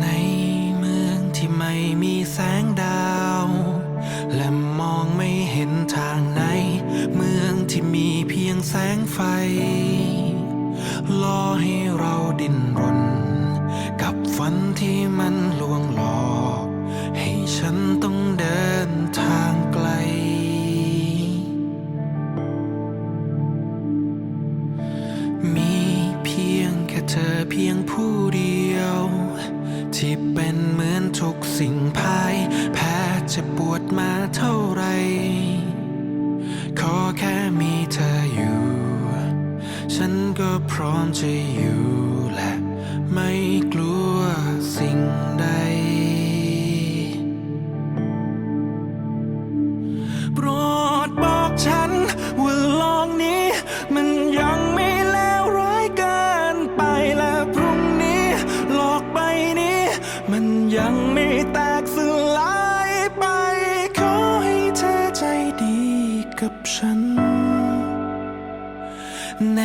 ในเมืองที่ไม่มี ที่เป็นเหมือนทุกสิ่งพาย แพ้จะปวดมาเท่าไร ขอแค่มีเธออยู่ ฉันก็พร้อมจะอยู่ กับฉัน ใน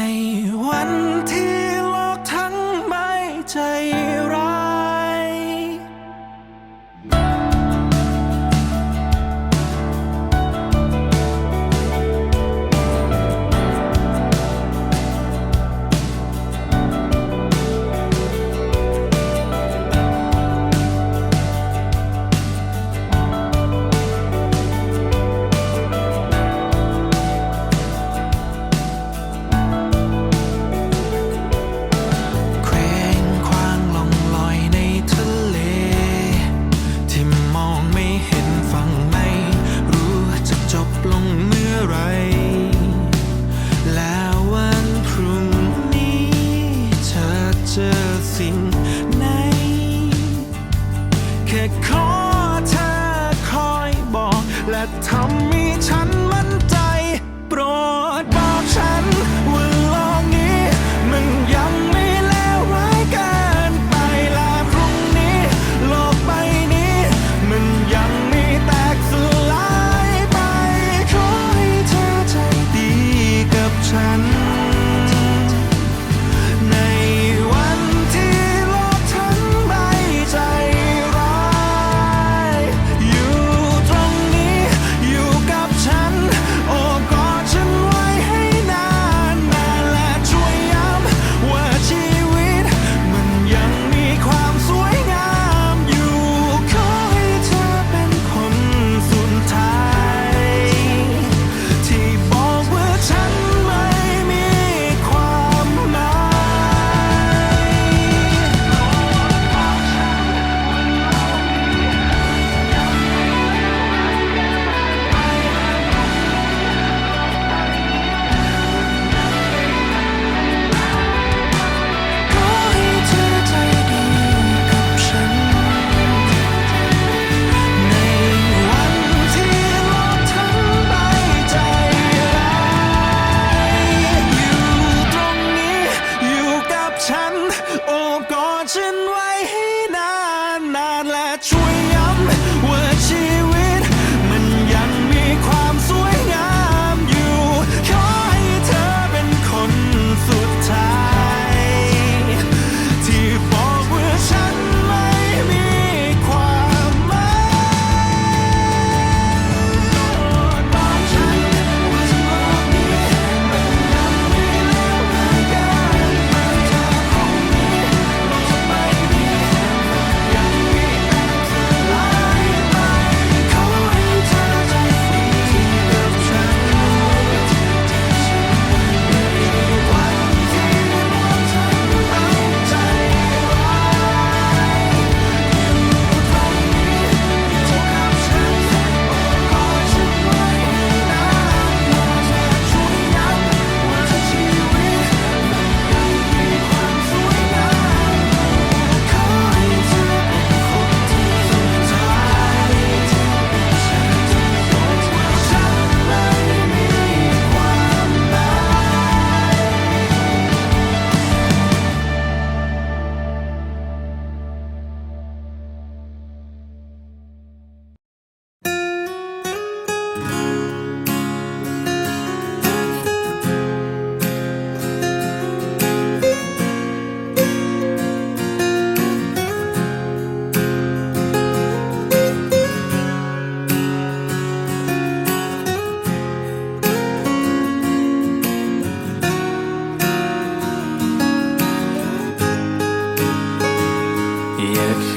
watching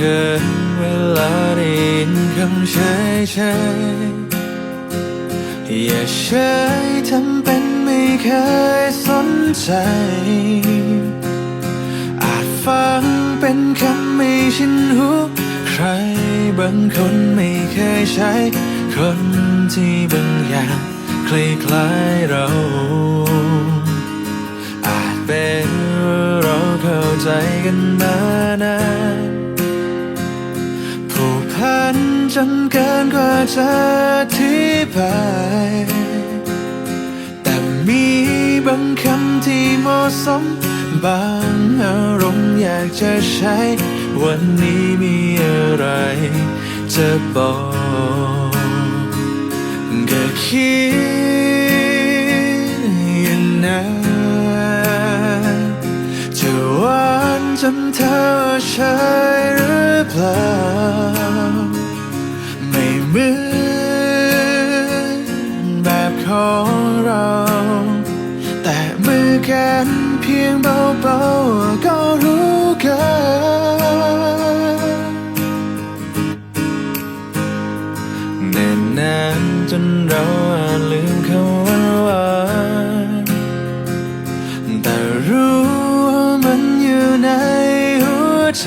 เคยเวลาได้ยินคำเฉยเฉยๆอย่าเฉยทำเป็นไม่เคยสนใจ อาจฟังเป็นคำไม่ชินหูใครบางคนไม่เคยใช้ คนที่บางอย่างคล้ายๆเรา อาจเป็นเราเข้าใจกันมานาน จนเกินกว่าจะอธิบายแต่มีบางคำที่เหมาะสม บางอารมณ์อยากจะใช้ วันนี้มีอะไรจะบอกก็คิดอย่างนั้นจะหวานจนเธอใช่หรือเปล่า เหมือนแบบของเรา แต่มือกันเพียงเบาๆก็รู้กันเน่นนานจนเราอาจลืมคำว่าหวานแต่รู้ว่ามันอยู่ในหัวใจ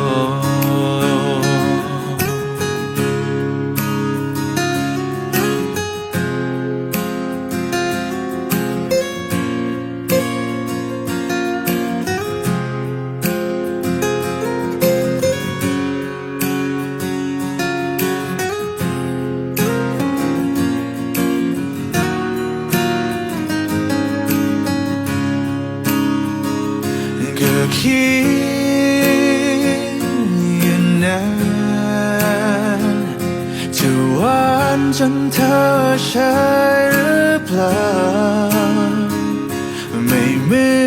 อใช่หรือเปล่า ไม่เหมือ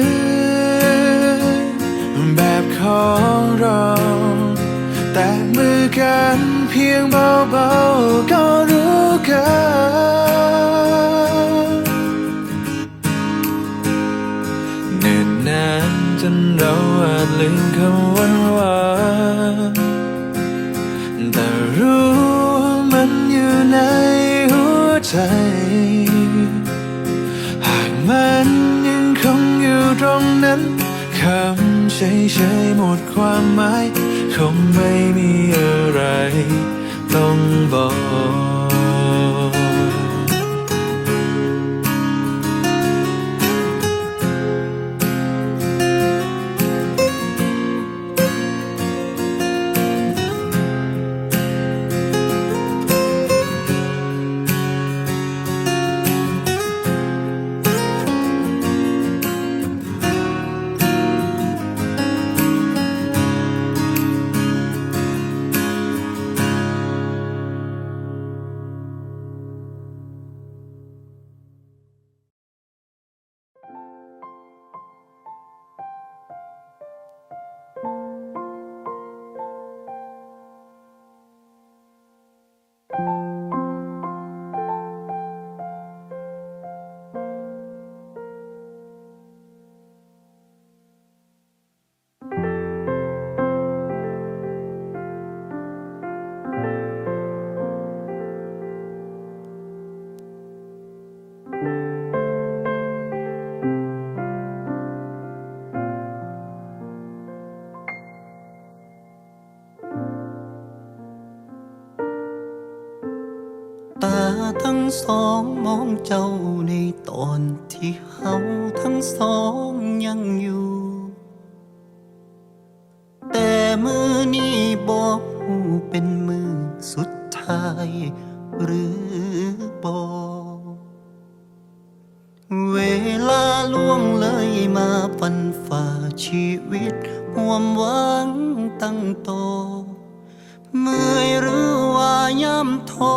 นแบบของเรา แต่มือกันเพียงเบาๆก็ ตรงนั้นคำเฉยๆหมดความหมายคงไม่มีอะไรต้องบอก สองมองเจ้าในตอนที่เฮาทั้งสองยังอยู่ แต่มือนี้บอกหูเป็นมือสุดท้าย หรือบอกเวลาล่วงเลยมาฟันฝ่าชีวิตห่วมหวังตั้งโตเมื่อยหรือว่าย่ำท้อ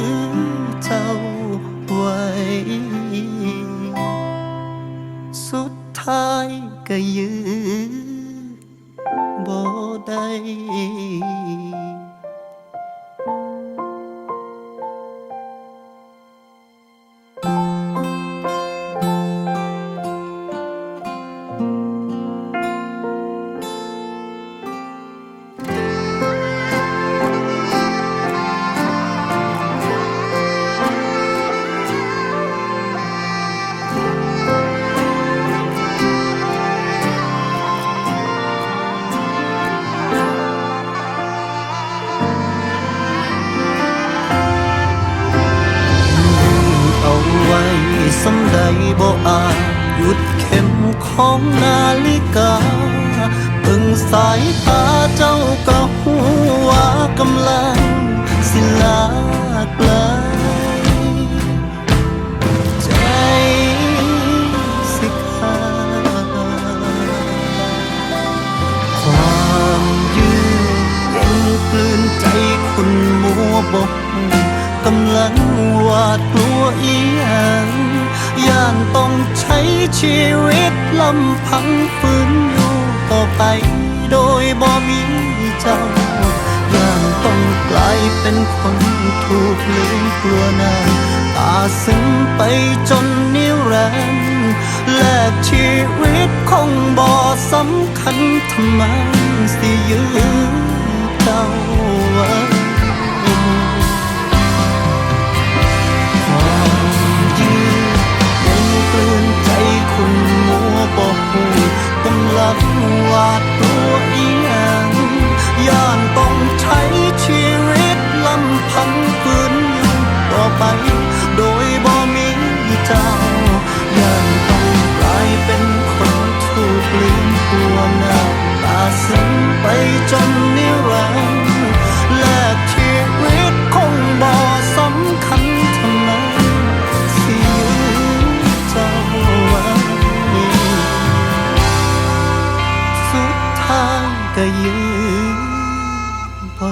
ท้า ชีวิตลำพังฝืนอยู่ต่อไปโดยบ่มีเจ้าย่านต้องกลายเป็นคนถูกลืมกลัวน้ำตาซึมไปจนนิรันดร์แลกชีวิตคงบ่สำคัญทำไมสิยื้อเจ้าไว้ บ่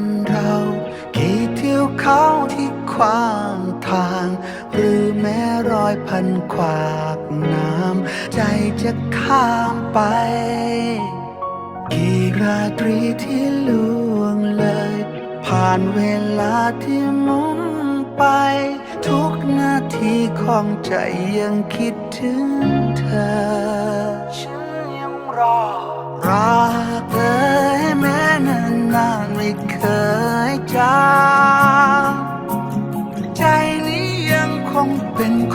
เรากี่เที่ยวเขาที่ขวางทาง หรือแม้รอยพันขวากน้ำ ใจจะข้ามไป กี่ราตรีที่ล่วงเลย ผ่านเวลาที่หมุนไป ทุกนาทีของใจยังคิดถึงเธอ ฉันยังรอรักเธอให้แม้นานนานไม่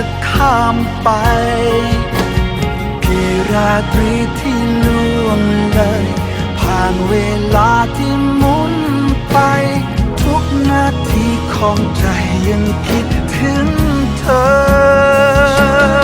จะข้ามไปกี่ราตรีที่ล่วงเลย ผ่านเวลาที่หมุนไป ทุกนาทีของใจยังคิดถึงเธอ